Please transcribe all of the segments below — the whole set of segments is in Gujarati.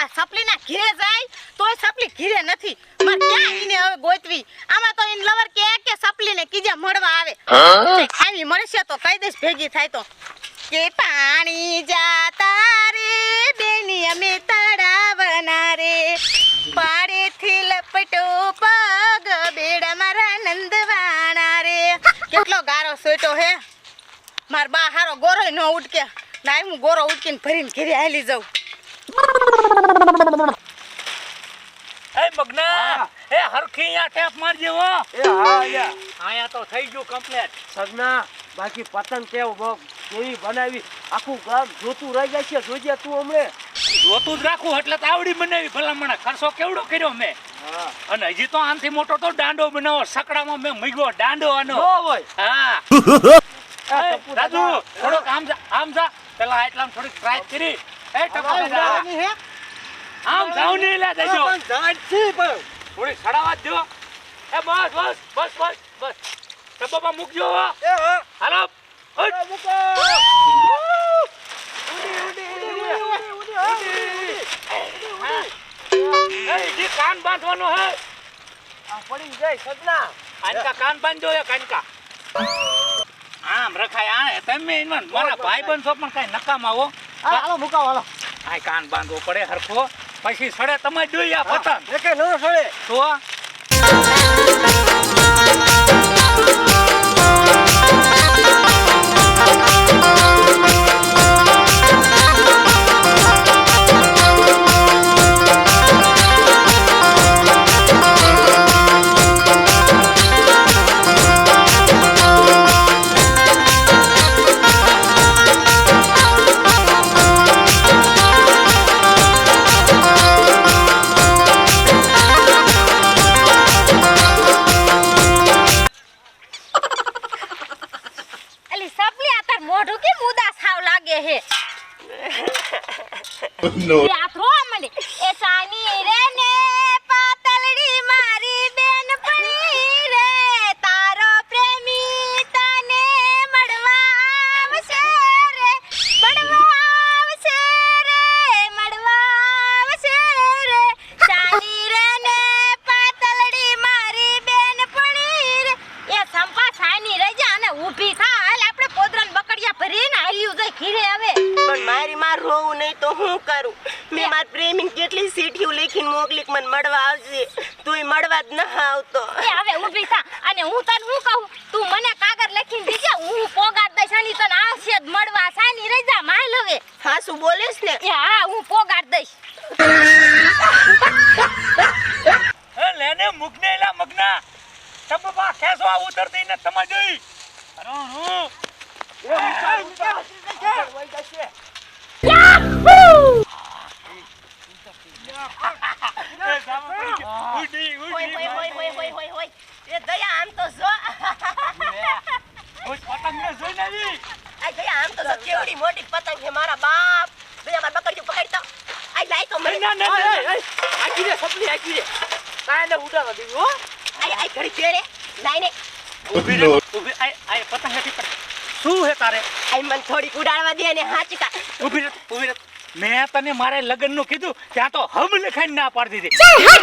આ સપલીના ઘીરે જાય તોય સપલી ઘીરે નથી. મારે ક્યાં ઈને હવે ગોતવી? આમાં તો ઈન લવર કે કે સપલીને કીજે મળવા આવે. ખાવી મળશે તો કઈ દઈશ ભેગી થાય તો. કે પાણી જાતા રે બેની અમે તળાવના રે. પાડેથી લપટો પગ બેડા મારા નંદવાણા રે. કેટલો ગારો સોટો હે. માર બા હારો ગોરો ન ઉડકે. નાય હું ગોરો ઉડકીને ભરીને ઘેરી હાલી જાઉં. એ મગના! એ હરખી અહીંયા ટેપ મારજે હો. એ હા યા આયા તો થઈ ગયું કમ્પ્લીટ સગના બાકી પતંગ કેવ બહુ કેવી બનાવી? આખું ગામ જોતું રહી જાય છે જોજે તું હમણે. જોતું જ રાખું એટલે તો આવડી બનાવી ભલામણ. ખર્ચો કેવડો કર્યો મેં. હા. અને હજી તો આનથી મોટો તો દાંડો બનાવો. સકડામાં મેં મૂક્યો દાંડો આનો. હા. દાદુ થોડોક આમ જા આમ જા. પેલા એટલામાં થોડીક ટ્રાય કરી. એ હે? આમ જાવ નહીં લે દેજો પણ ઝાડ પણ. થોડી સડાવા જો એ બસ બસ બસ બસ બસ ડબ્બામાં મૂકજો. એ હા. હાલો હટ. મૂકો. ઉડી, ઉડી, ઉડી, ઉડી, ઉડી, ઉડી. એ, જી કાન બાંધવાનો હે આ પડી જાય સદના કાનકા કાન બાંધજો એ કાનકા આમ રખાય આ તમે એમાં મારા ભાઈ બન છો પણ કઈ નકામ હો આ હાલો મુકાવ હાલો. આ કાન બાંધવો પડે હરખો. પછી સડે તમે જોઈ આ પતંગ. એકે નો સડે. તો no. સીટીઓ લખીને મોકલી મને મળવા આવજે તુંય મળવા જ ન આવતો એ હવે ઊભી થા અને હું તને હું કહું તું મને કાગળ લખીને દીજે હું પોગાડ દઈશ અને તને આવશે જ મળવા સાની રજા માલ હવે હા શું બોલીશ ને એ હા હું પોગાડ દઈશ એ લેને મુકને એલા મગના બા કેસો આ ઉતરતી ને તમે જોઈ અરણું. એ કેવડી મોટી પતંગ છે મારા બાપ. દયા માર બકરીયું પકડી તો આ લાઈ તો મને. ના, ના, ના, ના. આખી રે સપલી આખી રે. કાંઈ ને ઉડાડવા દેવી હો. આ આ ઘડી ફેરે લાઈ ને. ઊભી રહે, ઊભી. આય, આય, પતંગ હેઠી પડ. શું હે તારે? આ મને થોડીક ઉડાડવા દે ને હાચકા. ઊભી રહે, ઊભી રહે. મેં તને મારે લગ્નનું કીધું ત્યાં તો હમ લખાઈને ના પાડી દીધી.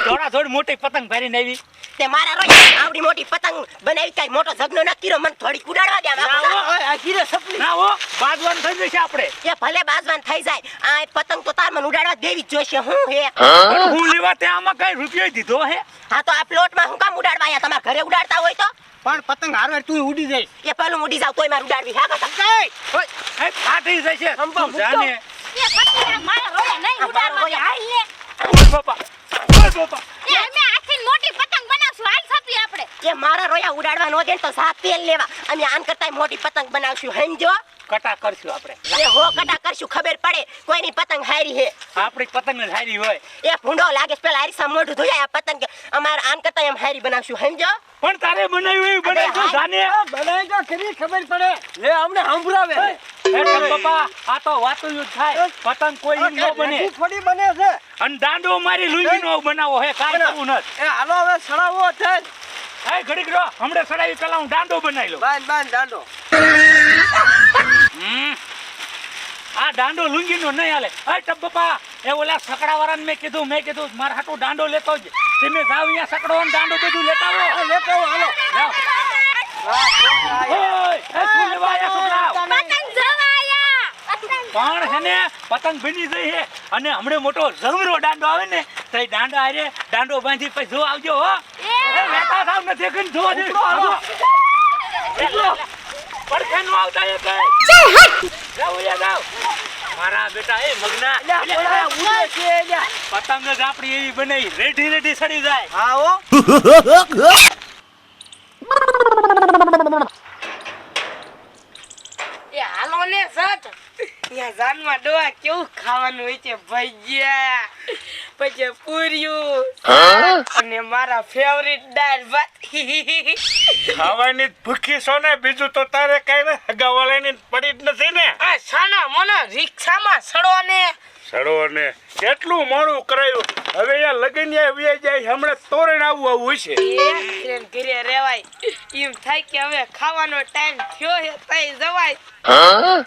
થોડા થોડી મોટી પતંગ ભરીને આવી. તે મારા રોજ આવડી મોટી પતંગ બનાવી કાઈ મોટો ઝગનો ન કર્યો મને થોડીક ઉડાડવા દે આમ આમ. ઓય, આખી રે સપલી ના હો. બાજવાન થઈ જશે આપણે. એ ભલે બાજવાન થઈ જાય આ પતંગ તો તાર મને ઉડાડવા દેવી જ જોઈશે હું હે? હું? લેવા તે આમાં કઈ રૂપિયો દીધો હે? હા તો આ પ્લોટમાં હું કામ ઉડાડવા આયા? તમારા ઘરે ઉડાડતા હોય તો? પણ પતંગ હારવાર તું ઉડી જાય. એ પેલું ઉડી જાવ તોય મારું ઉડાડવી હા કાકા એ ફાટી જશે સંભવ જાને. મારા રોયા નહીં ઉડાડવા હાલ લે બાપા બાપા એ અમે આખી મોટી પતંગ બનાવશું હાલ એ મારા રોયા ઉડાડવા નો દે તો સાત તેલ લેવા. અમે આન કરતા મોટી પતંગ બનાવશું સમજો કટા કરશું આપણે? એ હો કટા કરશું ખબર પડે. કોઈની પતંગ હારી હે. આપણી પતંગ જ હારી હોય. એ ભૂંડો લાગે પેલા હારી સા મોઢું ધોયા આ પતંગ અમાર આન કરતા એમ હારી બનાવશું સમજો પણ તારે બનાવ્યું એવું બનાવશું જાને. બનાવી કેવી ખબર પડે? લે અમને સાંભળાવે. એ આ તો વાતું જ થાય. પતંગ કોઈ ન બને. થોડી બને છે. અને દાંડો મારી લુંગી નો બનાવો હે કાઈ કરવું નથી. એ હાલો હવે સડાવો છે. એ ઘડીક રો હમણે સડાવી પેલા હું દાંડો બનાવી લઉં. બાંધ બાંધ દાંડો. આ દાંડો લુંગી નો નહીં હાલે. અય ટપ એ ઓલા સકડાવાળાને મેં કીધું મેં કીધું મારા હાટુ દાંડો લેતો જ. તમે જાવ અહીંયા સકડો અને દાંડો બધું લેતા આવો. લેતો આવો, હાલો. હા, જોવા આયા. પતંગ. પણ છે ને પતંગ બની જઈ છે. અને હમણે મોટો જરૂરો દાંડો આવે ને તો દાંડો આરે દાંડો બાંધી પછી જો આવજો હો. લેતા થાવ નથી કઈ જોવા દે આવજો. એકલો. પડખે નો આવતા એ કઈ જાઓ યા જાઓ. મારા બેટા એ મગના. ઉડે છે, લ્યા. પતંગ જ આપણી એવી બનાવી રેડી રેડી સડી જાય. હા હો. એ હાલો ને સટ. ત્યાં જાનમાં ડોહા કેવું ખાવાનું હોય છે ભજીયા પછી પૂર્યું અને મારા ફેવરિટ દાળ ભાત. ખાવાની ભૂખી છો ને બીજું તો તારે કઈ ને હગાવાલાની પડી જ નથી ને. આ સાના મને રિક્ષામાં સડો ને સડો ને કેટલું મોડું કરાયું? હવે આ લગન વ્યાય જાય હમણાં તોરણ આવવું આવું છે ઘરે રેવાય એમ થાય કે હવે ખાવાનો ટાઈમ થયો છે તઈ જવાય.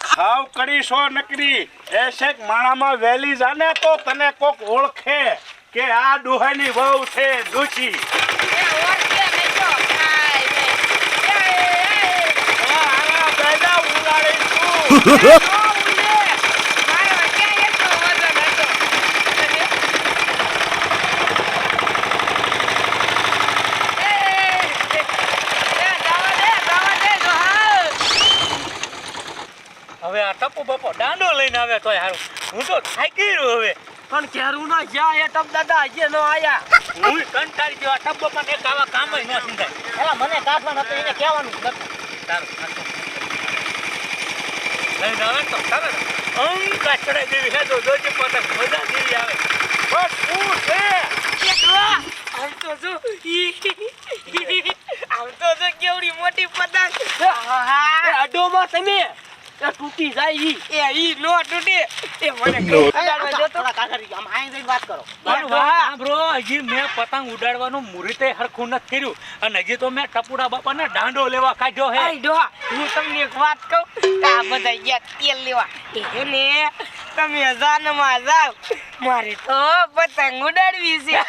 ખાવ કરી સો નકરી. એ શેક માણામાં વહેલી જાને તો તને કોક ઓળખે કે આ ડોહાની વહુ છે દૂચી એ ઓળખે નહીં તો ખાય નહીં. એ, એ, એ, આ આલા બેડા ઉલાડી તું એ, નો ઉડે. મારો ક્યાં એટલો વજન હતો? એ, એ, એ, જવા દે, જવા દે, ડોહા. હવે આ ટપુ બપો દાંડો લઈને આવે તોય હારું. હું તો થાકી રહ્યો હવે. પણ ઘેરું ના જ્યાં એ ટપ દાદા હજી નો આયા. હું કંટાળી ગયો. ટપ બપા એક આવા કામ જ ન સમજાય. એલા મને કાઢવા નતો એને કહેવાનું નતું. તારું લઈને આવે તો તારે અંકા ચડાઈ દેવી. હે તો જોજે પતંગ મજા જેવી આવે. બસ શું છે? કેટલા આમ તો જો ઈ, આમ તો જો કેવડી મોટી પતંગ. અડોમાં તમે? તૂટી જાય ઈ એ ઈ નો તૂટે એ મને વાત કરો બ્રો હજી મેં પતંગ ઉડાડવાનું મુહૂર્તે હરખું નથી કર્યું અને હજી તો મેં ટપુડા બાપાને દાંડો લેવા કાઢ્યો હે ડોહા હું તમને એક વાત કહું આ બધા ગયા તેલ લેવા ને તમે જાનમાં જાવ મારે તો પતંગ ઉડાડવી છે.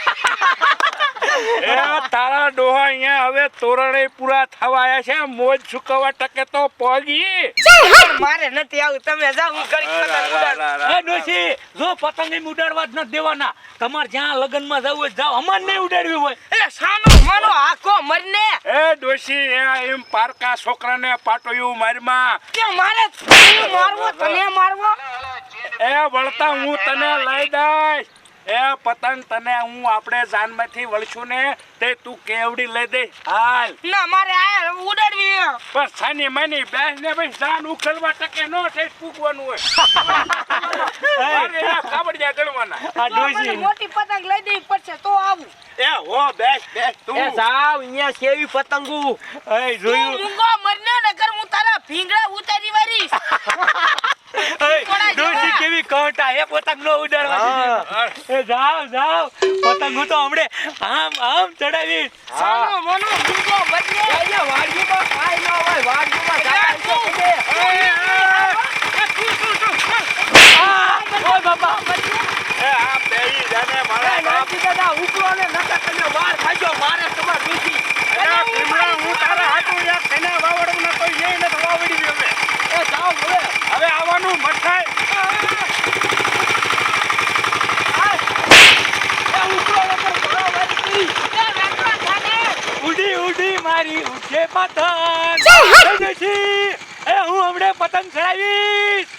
એ તારા ડોહા અહીંયા હવે તોરણે પૂરા થવા આવ્યા છે. મોજ સુકવા ટકે તો પગી મારે નથી આવું. તમે હું પતંગ ડોશી જો પતંગ એમ ઉડાડવા જ નથી દેવાના. તમારે જ્યાં લગ્નમાં જવું હોય જાઓ. અમાર નહીં ઉડાડવી હોય. એટલે સાનો માનો આખો મરને. એ ડોશી એ એમ પારકા છોકરાને પાટોયું મારમાં. કે મારે મારવો તને મારવો? એ વળતા હું તને લઈ દઈશ. એ પતંગ તને હું આપણે જાનમાંથી વળશું ને તે તું કેવડી લઈ દે. હાલ. ના મારે આ ઉડાડવી છે. પણ સાની માની બેસ ને ભાઈ જાન ઉખલવા ટકે નો થઈ પૂગવાનું હોય. કાબડિયા ગણવાના. આ તો મોટી પતંગ લઈ દેવી પડશે તો આવું. એ હો બેસ બેસ તું. એ જાવ અહીંયા કેવી પતંગુ? એ જોયું. મુંગો મરને નકર હું તારા ભીંગડા ઉતારી વારીશ. ડોસી એ પતંગ નો ઉડાડવા એ જાવ જાવ પતંગ હું તો હમણે આમ આમ ચડાવી સાનો મનો મૂંગો મરને અહીંયા વાડીમાં કાઈ ન હોય વાડીમાં યાર, જાતા તું. હશો એ બાપા એ આ બેહી જાને એ મારા બાપ નાનજી દાદા ઉપરો ને નકર તમે વાર ખાજો મારે તમાર દુખી અરે ભીમડા હું તારા હાટુ યાર તને વાવડું ન તો એ ન વાવડી દે હવે એ જાઓ હવે હવે આવવાનું મઠાય એ ઉપરો નકર ઘોડા વારી કરી. એ વેકવા થાને ઉડી ઉડી મારી ઉઠે પતંગ. એ ડોશી, એ હું હમણે પતંગ ચડાવીશ.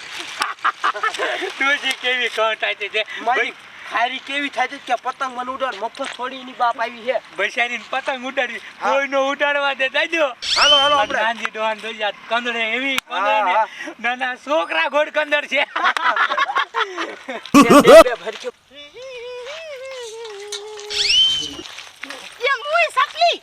ડોશી કેવી કંટાઈ છે મારી ખારી કેવી થાય છે કે પતંગ મને ઉડાડ મફત છોડી ની બાપ આવી છે. બૈસારીને પતંગ ઉડાડી. કોઈ નો ઉડાડવા દે દાજો હાલો હાલો આપણે. ગાંધી ડોહાન દોજા કંદડે એવી કંદડે નાના છોકરા ગોડ કંદર છે. ભરક્યો. એ મુય સકલી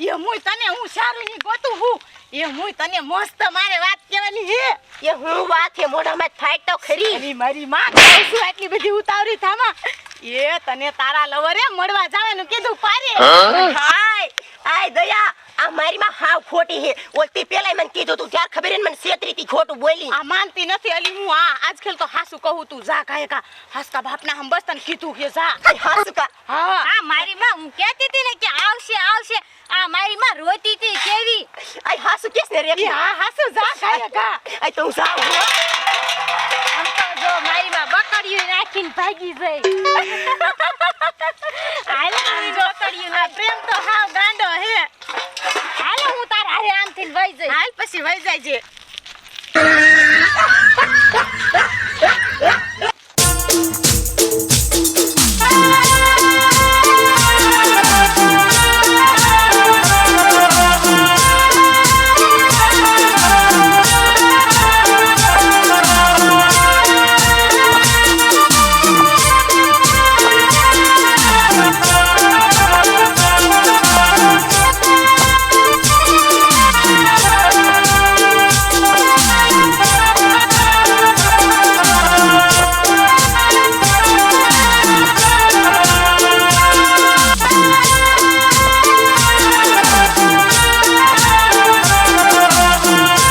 એ મુય તને હું સારું ની ગોતું હું એ હું તને મસ્ત મારે વાત કહેવાની હે એ હું વાત છે મોઢામાં ફાઈટ તો ખરી. મારી માં કહું છું આટલી બધી ઉતાવળી થામાં. એ તને તારા લવરે મળવા જવાનું કીધું પારે. હાય આય દયા આ મારી માં હાવ ખોટી હે ઓલતી પેલા મને કીધું તું ત્યાર ખબર મને ને મને સેતરીથી ખોટું બોલી. આ માનતી નથી અલી હું આ આજકાલ તો હાસુ કહું તું. જા કાય કા હાસકા બાપના હમ બસ તને કીધું કે જા. આ હાસુકા. હા. આ મારી માં હું કહેતી હતી ને કે આવશે આવશે. આ મારી માં રોતી હતી આ ને રે હા હાસુ જા કાય કા આ તો હું આમ તો જો મારી માં બકડીયું નાખીને ભાગી જઈ હાલો મારી જો બકડીયું ના પ્રેમ તો હાવ ગાંડો હે હાલો હું તાર હારે આમથી વઈ જઈ હાલ પછી વઈ જાય છે